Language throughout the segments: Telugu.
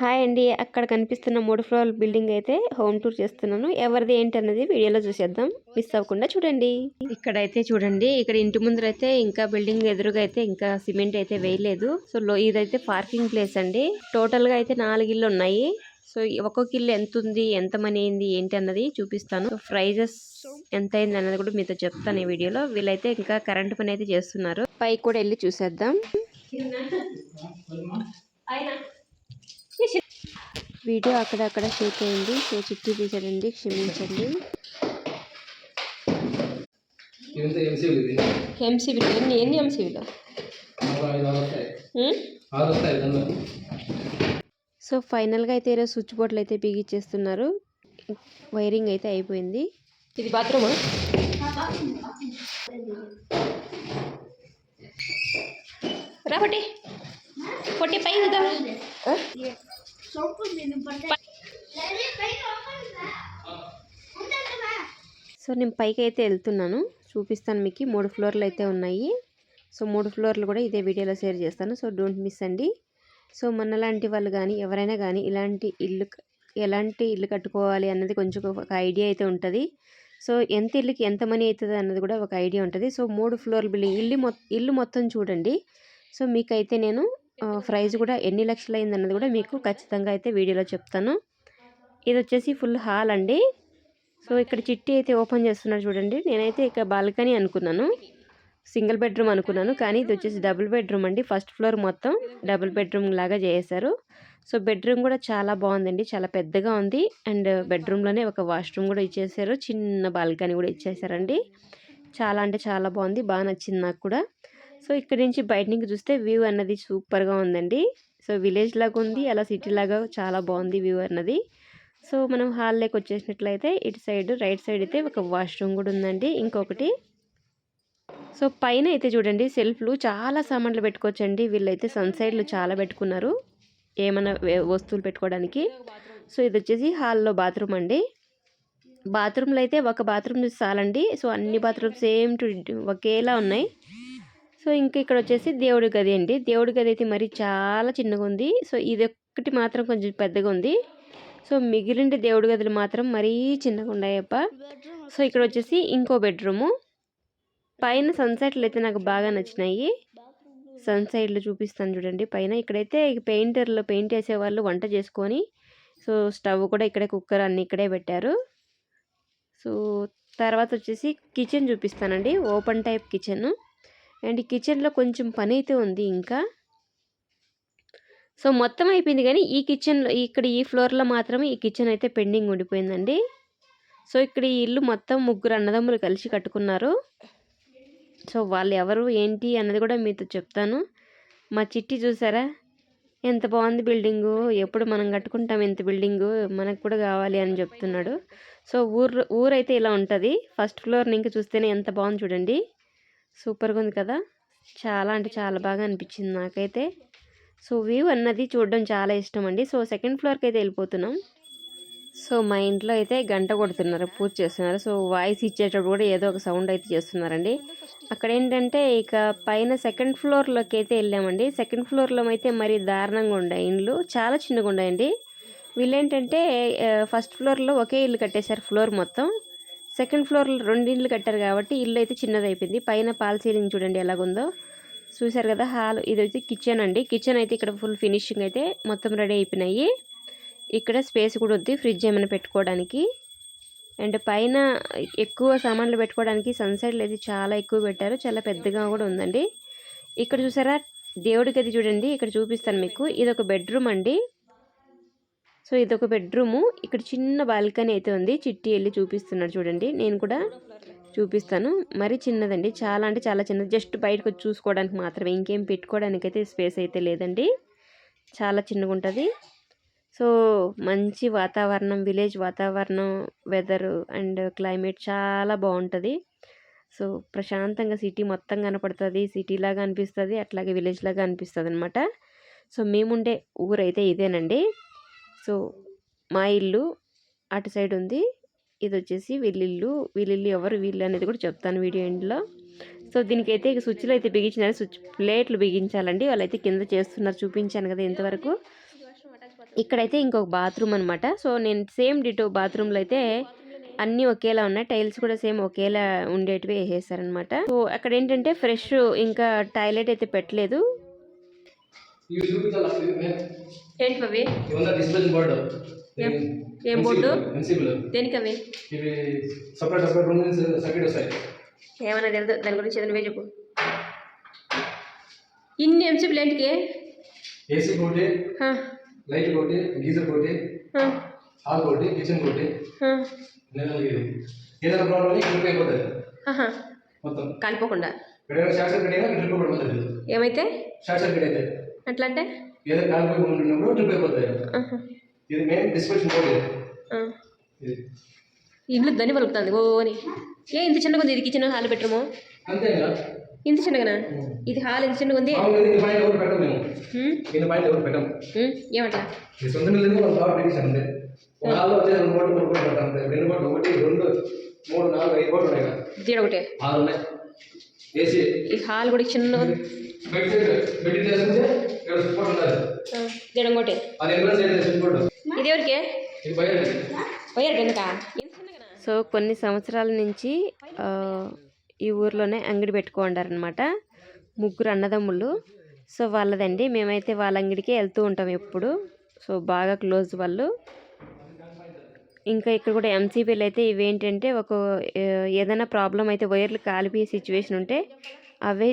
హాయ్ అండి. అక్కడ కనిపిస్తున్న మూడు ఫ్లోర్ బిల్డింగ్ అయితే హోమ్ టూర్ చేస్తున్నాను. ఎవరిది ఏంటి అన్నది వీడియోలో చూసేద్దాం. మిస్ అవ్వకుండా చూడండి. ఇక్కడైతే చూడండి. ఇక్కడ ఇంటి ముందర అయితే ఇంకా బిల్డింగ్ ఎదురుగా అయితే ఇంకా సిమెంట్ అయితే వేయలేదు. సో లో ఇదైతే పార్కింగ్ ప్లేస్ అండి. టోటల్గా అయితే నాలుగు ఇల్లు ఉన్నాయి. సో ఒక్కొక్క ఇల్లు ఎంత ఉంది ఎంత మనీ అయింది ఏంటి అన్నది చూపిస్తాను. ప్రైజెస్ ఎంత అయింది అన్నది కూడా మీతో చెప్తాను ఈ వీడియోలో. వీళ్ళైతే ఇంకా కరెంట్ పని అయితే చేస్తున్నారు. పైకి కూడా వెళ్ళి చూసేద్దాం. వీడియో అక్కడక్కడ షేక్ అయింది. సో చిట్టి తీసాడండి క్షమించండి. ఎంసీబీలో ఎన్ని ఎన్ని ఎంసీబీలో సో ఫైనల్గా అయితే ఈరోజు స్విచ్ బోర్డులు అయితే బిగిచ్చేస్తున్నారు వైరింగ్ అయితే అయిపోయింది. ఇది బాత్రూమా? రా పొట్టి. పొట్టి పై సో నేను పైకి అయితే వెళ్తున్నాను. చూపిస్తాను మీకు. మూడు ఫ్లోర్లు అయితే ఉన్నాయి. సో మూడు ఫ్లోర్లు కూడా ఇదే వీడియోలో షేర్ చేస్తాను. సో డోంట్ మిస్ అండి. సో మన లాంటి వాళ్ళు కానీ ఎవరైనా కానీ ఇలాంటి ఇల్లు ఎలాంటి ఇల్లు కట్టుకోవాలి అన్నది కొంచెం ఒక ఐడియా అయితే ఉంటుంది. సో ఎంత ఇల్లుకి ఎంత మనీ అవుతుంది అన్నది కూడా ఒక ఐడియా ఉంటుంది. సో మూడు ఫ్లోర్ బిల్డింగ్ ఇల్లు మొ ఇల్లు మొత్తం చూడండి. సో మీకైతే నేను ప్రైజ్ కూడా ఎన్ని లక్షలు అయిందన్నది కూడా మీకు ఖచ్చితంగా అయితే వీడియోలో చెప్తాను. ఇది వచ్చేసి ఫుల్ హాల్ అండి. సో ఇక్కడ చిట్టి అయితే ఓపెన్ చేస్తున్నారు చూడండి. నేనైతే ఇక బాల్కనీ అనుకున్నాను. సింగిల్ బెడ్రూమ్ అనుకున్నాను. కానీ ఇది వచ్చేసి డబుల్ బెడ్రూమ్ అండి. ఫస్ట్ ఫ్లోర్ మొత్తం డబుల్ బెడ్రూమ్ లాగా చేశారు సో బెడ్రూమ్ కూడా చాలా బాగుందండి. చాలా పెద్దగా ఉంది. అండ్ బెడ్రూమ్లోనే ఒక వాష్రూమ్ కూడా ఇచ్చేసారు. చిన్న బాల్కనీ కూడా ఇచ్చేసారండి. చాలా అంటే చాలా బాగుంది. బాగా నచ్చింది నాకు కూడా. సో ఇక్కడ నుంచి బయట నుంచి చూస్తే వ్యూ అన్నది సూపర్గా ఉందండి. సో విలేజ్ లాగా ఉంది అలా సిటీ లాగా చాలా బాగుంది వ్యూ అన్నది. సో మనం హాల్లోకి వచ్చేసినట్లయితే ఇటు సైడ్ రైట్ సైడ్ అయితే ఒక వాష్రూమ్ కూడా ఉందండి. ఇంకొకటి సో పైన అయితే చూడండి సెల్ఫ్లు చాలా సామాన్లు పెట్టుకోవచ్చండి. వీళ్ళైతే సన్ సైడ్లు చాలా పెట్టుకున్నారు. ఏమైనా వస్తువులు పెట్టుకోవడానికి. సో ఇది వచ్చేసి హాల్లో బాత్రూమ్ అండి. బాత్రూమ్లో అయితే ఒక బాత్రూమ్ చూసి చాలండి. సో అన్ని బాత్రూమ్ సేమ్ టు ఒకేలా ఉన్నాయి. సో ఇంకా ఇక్కడ వచ్చేసి దేవుడి గది అండి. దేవుడి గది అయితే మరి చాలా చిన్నగా ఉంది సో ఇది ఒక్కటి మాత్రం కొంచెం పెద్దగా ఉంది సో మిగిలిన దేవుడి గదులు మాత్రం మరీ చిన్నగా ఉన్నాయప్ప సో ఇక్కడ వచ్చేసి ఇంకో బెడ్రూము. పైన సన్సెట్లు అయితే నాకు బాగా నచ్చినాయి. సన్సెట్లు చూపిస్తాను చూడండి. పైన ఇక్కడైతే పెయింటర్లు పెయింట్ వేసేవాళ్ళు వంట చేసుకొని సో స్టవ్ కూడా ఇక్కడే కుక్కర్ అన్ని ఇక్కడే పెట్టారు. సో తర్వాత వచ్చేసి కిచెన్ చూపిస్తానండి. Open type kitchen. అండ్ కిచెన్లో కొంచెం పని అయితే ఉంది ఇంకా. సో మొత్తం అయిపోయింది కానీ ఈ కిచెన్లో ఇక్కడ ఈ ఫ్లోర్లో మాత్రమే ఈ కిచెన్ అయితే పెండింగ్ ఉండిపోయిందండి. సో ఇక్కడ ఈ ఇల్లు మొత్తం ముగ్గురు అన్నదమ్ములు కలిసి కట్టుకున్నారు. సో వాళ్ళు ఎవరు ఏంటి అన్నది కూడా మీతో చెప్తాను. మా చిట్టి చూసారా? ఎంత బాగుంది బిల్డింగు. ఎప్పుడు మనం కట్టుకుంటాం ఎంత బిల్డింగు. మనకు కూడా కావాలి అని చెప్తున్నాడు. సో ఊరు ఊరైతే ఇలా ఉంటుంది. ఫస్ట్ ఫ్లోర్ ఇంకా చూస్తేనే ఎంత బాగుంది చూడండి. సూపర్గా ఉంది కదా? చాలా అంటే చాలా బాగా అనిపించింది నాకైతే. సో వ్యూ అన్నది చూడడం చాలా ఇష్టం అండి. సో సెకండ్ ఫ్లోర్కి అయితే వెళ్ళిపోతున్నాం. సో మా ఇంట్లో అయితే గంట కొడుతున్నారు పూజ చేస్తున్నారు. సో వాయిస్ ఇచ్చేటప్పుడు కూడా ఏదో ఒక సౌండ్ అయితే చేస్తున్నారండి. అక్కడ ఏంటంటే ఇక పైన సెకండ్ ఫ్లోర్లోకి అయితే వెళ్ళామండి. సెకండ్ ఫ్లోర్లో అయితే మరి దారుణంగా ఉండే ఇండ్లు చాలా చిన్నగా ఉన్నాయండి. వీళ్ళేంటంటే ఫస్ట్ ఫ్లోర్లో ఒకే ఇల్లు కట్టేశారు ఫ్లోర్ మొత్తం. సెకండ్ ఫ్లోర్లో రెండు ఇండ్లు కట్టారు కాబట్టి ఇల్లు అయితే చిన్నది అయిపోయింది పైన పాల్ సీలింగ్ చూడండి ఎలాగుందో. చూసారు కదా హాల్ ఇది వచ్చి కిచెన్ అండి. కిచెన్ అయితే ఇక్కడ ఫుల్ ఫినిషింగ్ అయితే మొత్తం రెడీ అయిపోయినాయి. ఇక్కడ స్పేస్ కూడా ఉంది ఫ్రిడ్జ్ ఏమైనా పెట్టుకోవడానికి. అండ్ పైన ఎక్కువ సామాన్లు పెట్టుకోవడానికి సన్సైడ్లు అయితే చాలా ఎక్కువ పెట్టారు. చాలా పెద్దగా కూడా ఉందండి. ఇక్కడ చూసారా? దేవుడి గది చూడండి. ఇక్కడ చూపిస్తాను మీకు. ఇది ఒక బెడ్రూమ్ అండి. సో ఇది ఒక బెడ్రూము. ఇక్కడ చిన్న బాల్కనీ అయితే ఉంది. చిట్టి వెళ్ళి చూపిస్తున్నాడు చూడండి. నేను కూడా చూపిస్తాను. మరి చిన్నదండి. చాలా అంటే చాలా చిన్నది. జస్ట్ బయటకు వచ్చి చూసుకోవడానికి మాత్రమే. ఇంకేం పెట్టుకోవడానికి అయితే స్పేస్ అయితే లేదండి. చాలా చిన్నగా ఉంటుంది. సో మంచి వాతావరణం విలేజ్ వాతావరణం వెదర్ అండ్ క్లైమేట్ చాలా బాగుంటుంది. సో ప్రశాంతంగా సిటీ మొత్తం కనపడుతుంది. సిటీ లాగా అనిపిస్తుంది. అట్లాగే విలేజ్ లాగా అనిపిస్తుంది అనమాట సో మేముండే ఊరైతే ఇదేనండి. సో మా ఇల్లు అటు సైడ్ ఉంది. ఇది వచ్చేసి వీళ్ళిల్లు వీళ్ళిల్లు ఎవరు వీళ్ళు అనేది కూడా చెప్తాను వీడియో ఎండ్లో సో దీనికైతే ఇక స్విచ్లు అయితే బిగించినారు. స్విచ్ ప్లేట్లు బిగించాలండి. వాళ్ళైతే కింద చేస్తున్నారు. చూపించాను కదా ఇంతవరకు. ఇక్కడైతే ఇంకొక బాత్రూమ్ అనమాట సో నేను సేమ్ డిటో బాత్రూంలో అయితే అన్నీ ఒకేలా ఉన్నాయి. టైల్స్ కూడా సేమ్ ఒకేలా ఉండేటివి వేసేసారనమాట సో అక్కడ ఏంటంటే ఫ్రెష్ ఇంకా టాయిలెట్ అయితే పెట్టలేదు. ఏంటి అవి డిస్ప్లేషన్ బోర్డు ఏం- బోర్డు? దేనికి అవి? ఇవి సపరేట్ సపరేట్ రూమ్ సర్క్యూట్ వస్తాయి. ఏమన్నా తెలుసు దాని గురించి ఏదైనా చెప్పు. ఇన్ని ఎంసీపీలు ఏంటికి ఏసీ ఒకటి హా, లైట్ ఒకటి గీజర్ ఒకటి హా, హాల్ ఒకటి కిచెన్ ఇది ఏదైనా ప్రాబ్లం అయిపోతుంది. మొత్తం. కాలిపోకుండా. ఏమైతే? షార్ట్ సర్క్యూట్ అయితే. అట్లా అంటే? ఏదైనా కాలిపోయి ఉంటున్నప్పుడు ట్రిప్ అయిపోతుంది ఆహా, ఇది మెయిన్ డిస్ప్లేషన్ బోర్డు ఇల్లు దని పలుకుతుంది. ఓ అని ఏ ఇంత చిన్నగా ఉంది. ఇది కిచెన్ హాల్ కదా? ఇంత చిన్నగానా? ఇది హాల్ ఇంత చిన్నగా ఉంది. బోట్లు ఒకటి రెండు మూడు నాలుగు ఇంకోటి ఇది ఎవరికే? పోయారు ఎందుక? సో కొన్ని సంవత్సరాల నుంచి ఈ ఊర్లోనే అంగడి పెట్టుకోండారనమాట ముగ్గురు అన్నదమ్ముళ్ళు సో వాళ్ళదండి. మేమైతే వాళ్ళ అంగడికే వెళ్తూ ఉంటాం ఎప్పుడు. సో బాగా క్లోజ్ వాళ్ళు. ఇంకా ఇక్కడ కూడా ఎంసీబీలు అయితే ఇవేంటంటే ఒక ఏదైనా ప్రాబ్లం అయితే వైర్లు కాలిపోయే సిచ్యువేషన్ ఉంటే అవే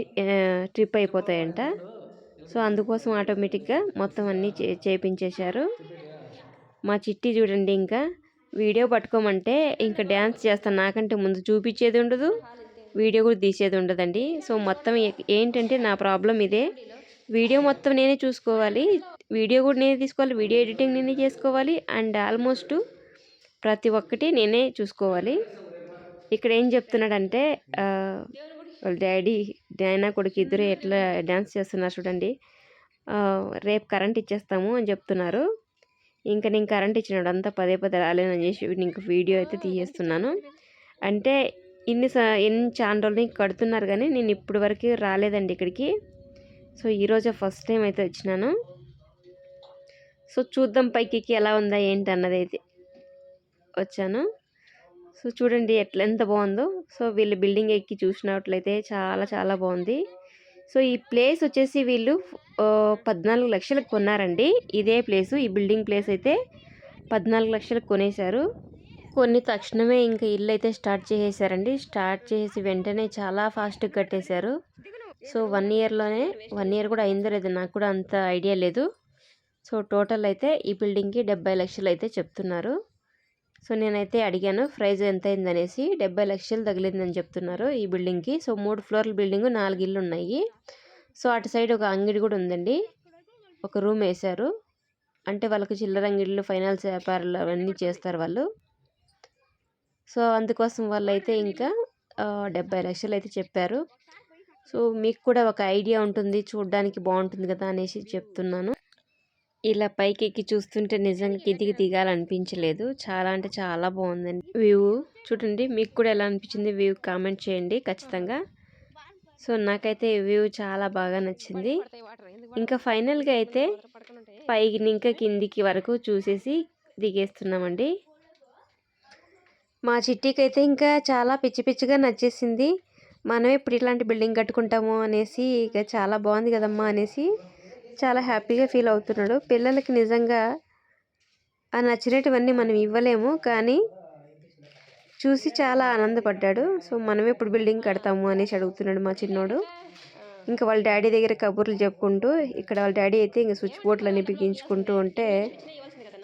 ట్రిప్ అయిపోతాయంట. సో అందుకోసం ఆటోమేటిక్గా మొత్తం అన్నీ చే చేపించేశారు. మా చిట్టి చూడండి ఇంకా. వీడియో పట్టుకోమంటే ఇంకా డ్యాన్స్ చేస్తాను నాకంటే ముందు చూపించేది ఉండదు వీడియో కూడా తీసేది ఉండదండి. సో మొత్తం ఏంటంటే నా ప్రాబ్లం ఇదే. వీడియో మొత్తం నేనే చూసుకోవాలి. వీడియో కూడా నేనే తీసుకోవాలి. వీడియో ఎడిటింగ్ నేనే చేసుకోవాలి. అండ్ ఆల్మోస్ట్ ప్రతి ఒక్కటి నేనే చూసుకోవాలి. ఇక్కడ ఏం చెప్తున్నాడంటే వాళ్ళ డాడీ డైనా కొడుకు ఇద్దరు ఎట్లా డ్యాన్స్ చేస్తున్నారు చూడండి. రేపు కరెంట్ ఇచ్చేస్తాము అని చెప్తున్నారు. ఇంకా నేను కరెంట్ ఇచ్చినాడు అంతా పదే పదే రాలేనని చేసి ఇంక వీడియో అయితే తీసేస్తున్నాను. అంటే ఇన్ని ఎన్ని చాలా రోజులు కడుతున్నారు కానీ నేను ఇప్పటి వరకు రాలేదండి ఇక్కడికి. సో ఈరోజే ఫస్ట్ టైం అయితే వచ్చినాను. సో చూద్దాం పైకి ఎలా ఉందా ఏంటి అన్నది అయితే వచ్చాను. సో చూడండి ఎట్లా ఎంత బాగుందో. సో వీళ్ళు బిల్డింగ్ ఎక్కి చూసినట్లయితే చాలా చాలా బాగుంది. సో ఈ ప్లేస్ వచ్చేసి వీళ్ళు పద్నాలుగు లక్షలకు కొన్నారండి. ఇదే ప్లేసు ఈ బిల్డింగ్ ప్లేస్ అయితే పద్నాలుగు లక్షలకు కొనేశారు. కొన్ని తక్షణమే ఇంకా ఇల్లు అయితే స్టార్ట్ చేసేసారండి. స్టార్ట్ చేసి వెంటనే చాలా ఫాస్ట్గా కట్టేశారు. సో వన్ ఇయర్లోనే వన్ ఇయర్ కూడా అయిందో లేదో నాకు కూడా అంత ఐడియా లేదు. సో టోటల్ అయితే ఈ బిల్డింగ్కి డెబ్బై లక్షలు అయితే చెప్తున్నారు. సో నేనైతే అడిగాను ప్రైజ్ ఎంత అయిందనేసి డెబ్బై లక్షలు తగిలిందని చెప్తున్నారు ఈ బిల్డింగ్కి. సో మూడు ఫ్లోర్ల బిల్డింగ్ నాలుగు ఇల్లు ఉన్నాయి. సో అటు సైడ్ ఒక అంగడి కూడా ఉందండి. ఒక రూమ్ వేశారు. అంటే వాళ్ళకి చిల్లర అంగిళ్ళు ఫైనాన్స్ వ్యాపారాలు అవన్నీ చేస్తారు వాళ్ళు. సో అందుకోసం వాళ్ళు అయితే ఇంకా డెబ్బై లక్షలు అయితే చెప్పారు. సో మీకు కూడా ఒక ఐడియా ఉంటుంది చూడడానికి బాగుంటుంది కదా అనేసి చెప్తున్నాను. ఇలా పైకి ఎక్కి చూస్తుంటే నిజంగా కిందికి దిగాలనిపించలేదు. చాలా అంటే చాలా బాగుందండి. వ్యూ చూడండి మీకు కూడా ఎలా అనిపించింది వ్యూ కామెంట్ చేయండి ఖచ్చితంగా. సో నాకైతే వ్యూ చాలా బాగా నచ్చింది. ఇంకా ఫైనల్గా అయితే పైకి ఇంకా కిందికి వరకు చూసేసి దిగేస్తున్నామండి. మా చిట్టికి అయితే ఇంకా చాలా పిచ్చి పిచ్చిగా నచ్చేసింది. మనం ఇప్పుడు ఇట్లాంటి బిల్డింగ్ కట్టుకుంటాము అనేసి ఇక చాలా బాగుంది కదమ్మా అనేసి చాలా హ్యాపీగా ఫీల్ అవుతున్నాడు. పిల్లలకి నిజంగా ఆ నచ్చినటువన్నీ మనం ఇవ్వలేము కానీ చూసి చాలా ఆనందపడ్డాడు. సో మనం ఇప్పుడు బిల్డింగ్ కడతాము అనేసి అడుగుతున్నాడు మా చిన్నోడు. ఇంకా వాళ్ళ డాడీ దగ్గర కబుర్లు చెప్పుకుంటూ ఇక్కడ వాళ్ళ డాడీ అయితే ఇంకా స్విచ్ బోర్డులు అన్ని బిగించుకుంటూ ఉంటే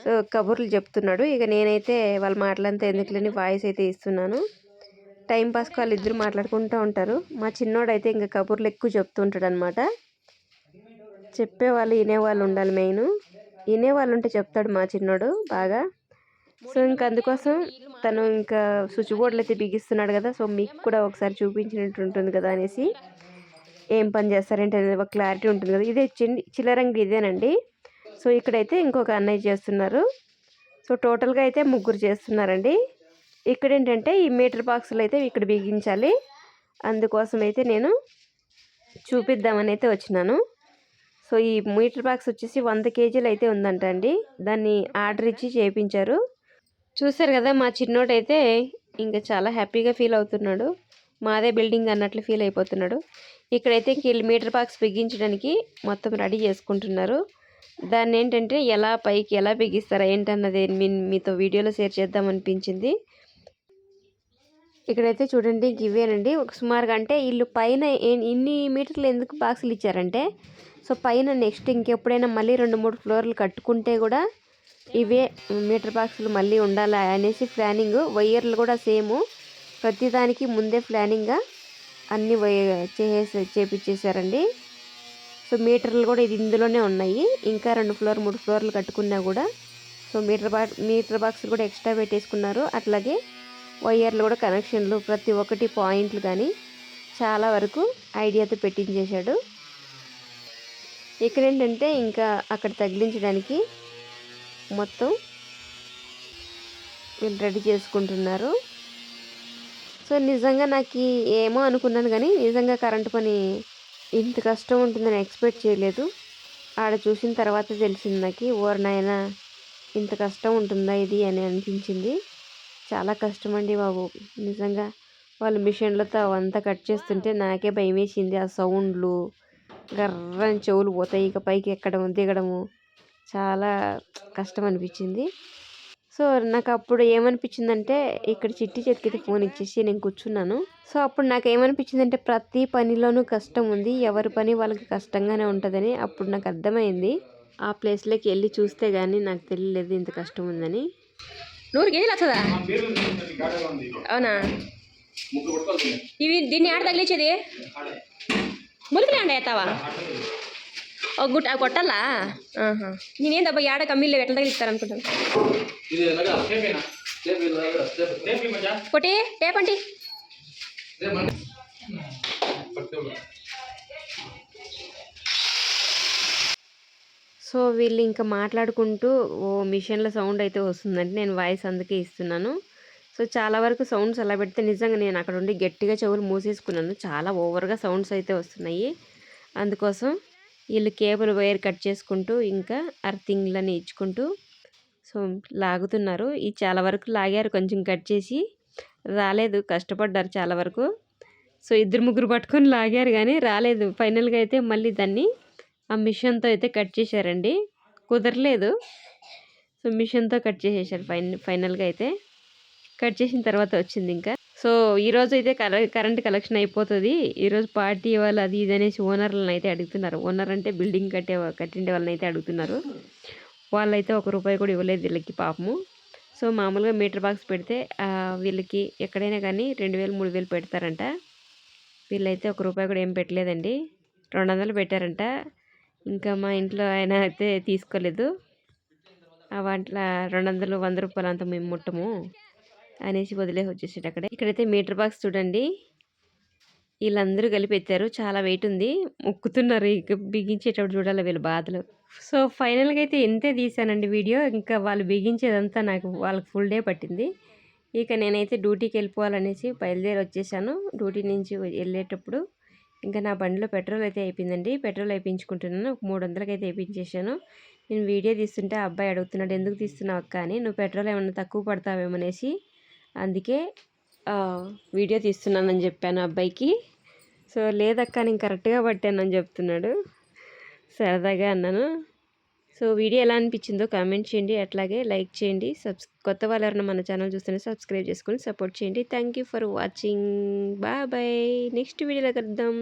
సో కబుర్లు చెప్తున్నాడు. ఇక నేనైతే వాళ్ళ మాటలంతా ఎందుకులేని వాయిస్ అయితే ఇస్తున్నాను. టైం పాస్కి వాళ్ళు ఇద్దరు మాట్లాడుకుంటూ ఉంటారు. మా చిన్నోడు అయితే ఇంకా కబుర్లు ఎక్కువ చెప్తుంటాడు అనమాట చెప్పేవాళ్ళు వినేవాళ్ళు ఉండాలి మెయిన్ వినేవాళ్ళు ఉంటే చెప్తాడు మా చిన్నోడు బాగా. సో ఇంకా అందుకోసం తను ఇంకా స్విచ్ బోర్డులు అయితే బిగిస్తున్నాడు కదా సో మీకు కూడా ఒకసారి చూపించినట్టు ఉంటుంది కదా అనేసి ఏం పని చేస్తారంటే అనేది ఒక క్లారిటీ ఉంటుంది కదా. ఇదే చిన్న చిల్లరంగి ఇదేనండి. సో ఇక్కడైతే ఇంకొక అన్నయ్య చేస్తున్నారు. సో టోటల్గా అయితే ముగ్గురు చేస్తున్నారండి. ఇక్కడ ఏంటంటే ఈ మీటర్ బాక్సులు అయితే ఇక్కడ బిగించాలి. అందుకోసం అయితే నేను చూపిద్దామని అయితే వచ్చినాను. సో ఈ మీటర్ బాక్స్ వచ్చేసి వంద కేజీలు అయితే ఉందంట అండి దాన్ని ఆర్డర్ ఇచ్చి చేయించారు చూసారు కదా మా చిన్నోడు అయితే ఇంకా చాలా హ్యాపీగా ఫీల్ అవుతున్నాడు. మాదే బిల్డింగ్ అన్నట్లు ఫీల్ అయిపోతున్నాడు. ఇక్కడైతే ఇంక మీటర్ బాక్స్ బిగించడానికి మొత్తం రెడీ చేసుకుంటున్నారు. దాన్ని ఏంటంటే ఎలా పైకి ఎలా బిగిస్తారా ఏంటన్నది మీ మీతో వీడియోలో షేర్ చేద్దాం అనిపించింది. ఇక్కడైతే చూడండి ఇవేనండి. ఒక సుమారుగా అంటే వీళ్ళు పైన ఇన్ని మీటర్లు ఎందుకు బాక్సులు ఇచ్చారంటే సో పైన నెక్స్ట్ ఇంకెప్పుడైనా మళ్ళీ రెండు మూడు ఫ్లోర్లు కట్టుకుంటే కూడా ఇవే మీటర్ బాక్సులు మళ్ళీ ఉండాలా అనేసి ప్లానింగ్. వైర్లు కూడా సేమ్. ప్రతిదానికి ముందే ప్లానింగ్గా అన్ని వై చేసే చేపించేశారండి సో మీటర్లు కూడా ఇది ఇందులోనే ఉన్నాయి. ఇంకా రెండు ఫ్లోర్ మూడు ఫ్లోర్లు కట్టుకున్నా కూడా సో మీటర్ బా మీటర్ బాక్సులు కూడా ఎక్స్ట్రా పెట్టేసుకున్నారు. అట్లాగే వైర్లు కూడా కనెక్షన్లు ప్రతి ఒక్కటి పాయింట్లు కానీ చాలా వరకు ఐడియాతో పెట్టించేశాడు. ఇక్కడ ఏంటంటే ఇంకా అక్కడ తగిలించడానికి మొత్తం వీళ్ళు రెడీ చేసుకుంటున్నారు. సో నిజంగా నాకు ఏమో అనుకున్నాను కానీ నిజంగా కరెంటు పని ఇంత కష్టం ఉంటుందని ఎక్స్పెక్ట్ చేయలేదు. ఆడ చూసిన తర్వాత తెలిసింది నాకు ఓరనాయన ఇంత కష్టం ఉంటుందా ఇది అని అనిపించింది. చాలా కష్టం అండి బాబు. నిజంగా వాళ్ళు మిషన్లతో అవంతా కట్ చేస్తుంటే నాకే భయం వేసింది ఆ సౌండ్లు. గర్రని చెవులు పోతాయి. ఇక పైకి ఎక్కడం దిగడము చాలా కష్టం అనిపించింది సో నాకు అప్పుడు ఏమనిపించిందంటే ఇక్కడ చిట్టి చేతికి ఫోన్ ఇచ్చేసి నేను కూర్చున్నాను. సో అప్పుడు నాకు ఏమనిపించిందంటే ప్రతి పనిలోనూ కష్టం ఉంది. ఎవరి పని వాళ్ళకి కష్టంగానే ఉంటుందని అప్పుడు నాకు అర్థమైంది. ఆ ప్లేస్లోకి వెళ్ళి చూస్తే కానీ నాకు తెలియలేదు ఇంత కష్టం ఉందని. నూరు కేజీలు వస్తుందా అవునా? ఇవి దీన్ని ఆడ తగిలించేది? మురికి అండి ఎత్తావా? ఒక గుట్ట ఆ కొట్టాలా ఆహా. నేనేం దబ్బా ఏడ కమ్మీళ్ళు ఎట్లా తగిలిస్తారు అనుకుంటాను ఇది ఎలాగా? సేపేనా సేపు ఇలాగా సేపు సేపు మజా కొట్టి టేప్ అండి సేపు అంటే. పట్టుకోవాలి సో వీళ్ళు ఇంకా మాట్లాడుకుంటూ ఓ మిషన్ల సౌండ్ అయితే వస్తుందంటే నేను వాయిస్ అందుకే ఇస్తున్నాను. సో చాలా వరకు సౌండ్స్ అలా పెడితే నిజంగా నేను అక్కడ ఉండి గట్టిగా చెవులు మూసేసుకున్నాను. చాలా ఓవర్గా సౌండ్స్ అయితే వస్తున్నాయి. అందుకోసం వీళ్ళు కేబుల్ వైర్ కట్ చేసుకుంటూ ఇంకా అర్థింగ్లని ఇచ్చుకుంటూ సో లాగుతున్నారు. ఈ చాలా వరకు లాగారు కొంచెం కట్ చేసి రాలేదు కష్టపడ్డారు చాలా వరకు. సో ఇద్దరు ముగ్గురు పట్టుకొని లాగారు కానీ రాలేదు. ఫైనల్గా అయితే మళ్ళీ దాన్ని ఆ మిషన్తో అయితే కట్ చేశారండి. కుదరలేదు. సో మిషన్తో కట్ చేసేసారు ఫైన్ ఫైనల్గా అయితే. కట్ చేసిన తర్వాత వచ్చింది ఇంకా. సో ఈరోజు అయితే కర కరెంట్ కలెక్షన్ అయిపోతుంది. ఈరోజు పార్టీ వాళ్ళు అది ఇది అనేసి ఓనర్లను అయితే అడుగుతున్నారు. ఓనర్ అంటే బిల్డింగ్ కట్టే కట్టిండే వాళ్ళని అయితే అడుగుతున్నారు. వాళ్ళైతే ఒక రూపాయి కూడా ఇవ్వలేదు వీళ్ళకి పాపము. సో మామూలుగా మీటర్ బాక్స్ పెడితే వీళ్ళకి ఎక్కడైనా కానీ రెండు వేలు మూడు వేలు పెడతారంట. వీళ్ళైతే ఒక రూపాయి కూడా ఏం పెట్టలేదండి. రెండు వందలు పెట్టారంట. ఇంకా మా ఇంట్లో ఆయన అయితే తీసుకోలేదు. ఆ రెండు వందలు వంద రూపాయలు అంత మేము ముట్టము. అనేసి వదిలేసి వచ్చేసాడు అక్కడ. ఇక్కడైతే మీటర్ బాక్స్ చూడండి. వీళ్ళందరూ కలిపి ఎత్తారు. చాలా వెయిట్ ఉంది. మొక్కుతున్నారు. ఇక బిగించేటప్పుడు చూడాలి వీళ్ళ బాధలు. సో ఫైనల్గా అయితే ఎంతే తీసానండి వీడియో. ఇంకా వాళ్ళు బిగించేదంతా నాకు వాళ్ళకి ఫుల్ డే పట్టింది. ఇక నేనైతే డ్యూటీకి వెళ్ళిపోవాలనేసి బయలుదేరి వచ్చేసాను. డ్యూటీ నుంచి వెళ్ళేటప్పుడు ఇంకా నా బండిలో పెట్రోల్ అయితే అయిపోయిందండి. పెట్రోల్ వేయించుకుంటున్నాను ఒక మూడు వందలకి అయితే వేయించేసాను నేను వీడియో తీస్తుంటే ఆ అబ్బాయి అడుగుతున్నాడు ఎందుకు తీస్తున్నావు అక్క? అని. నువ్వు పెట్రోల్ ఏమన్నా తక్కువ పడతావేమనేసి అందుకే వీడియో తీస్తున్నానని చెప్పాను అబ్బాయికి. సో లేదక్క నేను కరెక్ట్గా పట్టానని చెప్తున్నాడు. సరదాగా అన్నాను. సో వీడియో ఎలా అనిపించిందో కామెంట్ చేయండి. అట్లాగే లైక్ చేయండి. సబ్స్ కొత్త వాళ్ళు మన ఛానల్ చూస్తేనే సబ్స్క్రైబ్ చేసుకొని సపోర్ట్ చేయండి. Thank you for watching. Bye bye. Next వీడియోలో కలుద్దాం.